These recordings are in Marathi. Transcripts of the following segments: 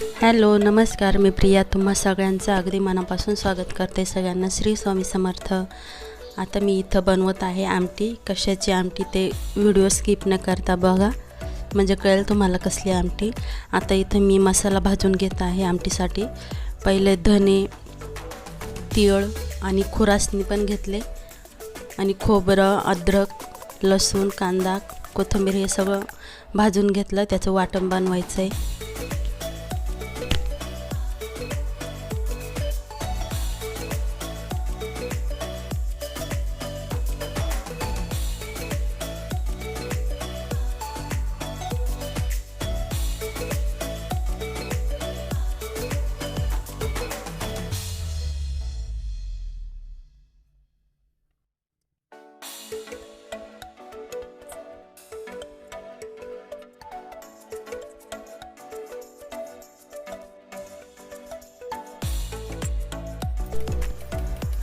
हॅलो नमस्कार. मी प्रिया. तुम्हा सगळ्यांचं अगदी मनापासून स्वागत करते. सगळ्यांना श्री स्वामी समर्थ. आता मी इथं बनवत आहे आमटी. कशाची आमटी ते व्हिडिओ स्किप न करता बघा. म्हणजे कळेल तुम्हाला कसली आमटी. आता इथं मी मसाला भाजून घेत आहे आमटीसाठी. पहिले धने तीळ आणि खुरासणी पण घेतले. आणि खोबरं अद्रक लसूण कांदा कोथिंबीर हे सगळं भाजून घेतलं. त्याचं वाटण बनवायचं आहे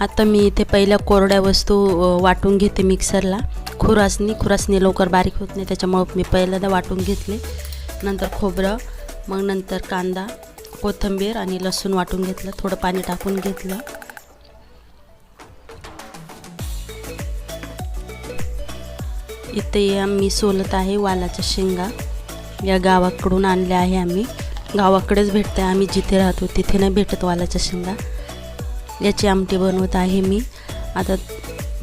आता मी इथे पहिल्या कोरड्या वस्तू वाटून घेते मिक्सरला. खुरासनी खुरासनी लवकर बारीक होत नाही त्याच्यामुळं मी पहिल्यांदा वाटून घेतले. नंतर खोबरं मग नंतर कांदा कोथिंबीर आणि लसूण वाटून घेतलं थोडं पाणी टाकून घेतलं. इथे आम्ही सोलत आहे वालाच्या शेंगा. या गावाकडून आणल्या आहे आम्ही. गावाकडेच भेटते आम्ही जिथे राहतो तिथे नाही भेटत वालाच्या शेंगा. याची आमटी बनवत आहे मी. आता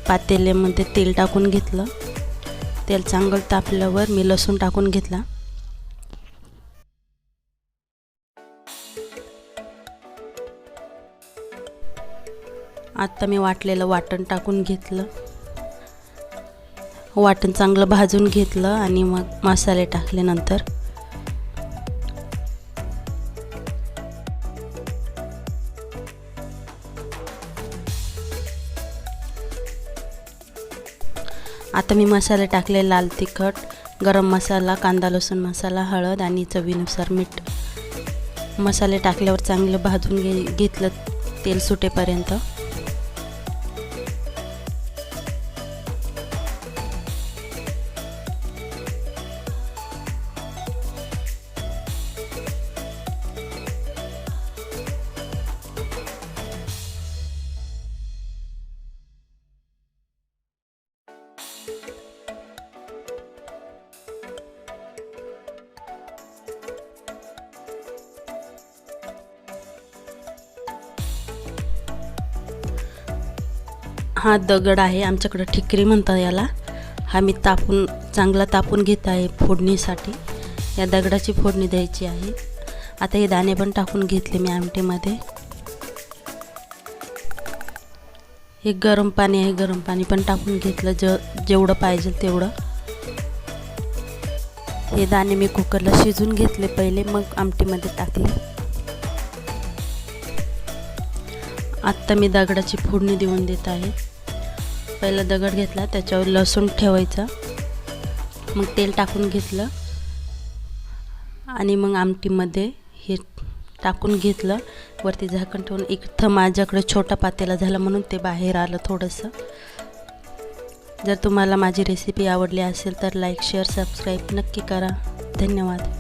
पातेल्यामध्ये तेल टाकून घेतलं. तेल चांगलं तापल्यावर मी लसूण टाकून घेतला. आत्ता मी वाटलेलं वाटण टाकून घेतलं. वाटण चांगलं भाजून घेतलं आणि मग मसाले टाकले नंतर. आता मी मसाले टाकले लाल तिखट गरम मसाला कांदा लसूण मसाला हळद आणि चवीनुसार मीठ. मसाले टाकल्यावर चांगलं भाजून घे घेतलं तेल सुटेपर्यंत. हा दगड आहे आमच्याकडं ठिकरी म्हणतात याला. हा मी तापून चांगला तापून घेत आहे फोडणीसाठी. या दगडाची फोडणी द्यायची आहे. आता हे दाणे पण टाकून घेतले मी आमटीमध्ये. हे गरम पाणी आहे गरम पाणी पण टाकून घेतलं ज जेवढं पाहिजे तेवढं. हे दाणे मी कुकरला शिजून घेतले पहिले मग आमटीमध्ये टाकले. आत्ता मी दगडाची फोडणी देऊन देत आहे. पहिला दगड घेतला त्याच्यावर लसूण ठेवायचा. मग तेल टाकून घेतलं. आणि मग आमटीमध्ये हे टाकून घेतलं. वरती झाकण ठेवून इथं माझ्याकडे छोटा पातेला झाला म्हणून ते बाहेर आलं थोडंसं. जर तुम्हाला माझी रेसिपी आवडली असेल तर लाईक शेअर सबस्क्राईब नक्की करा. धन्यवाद.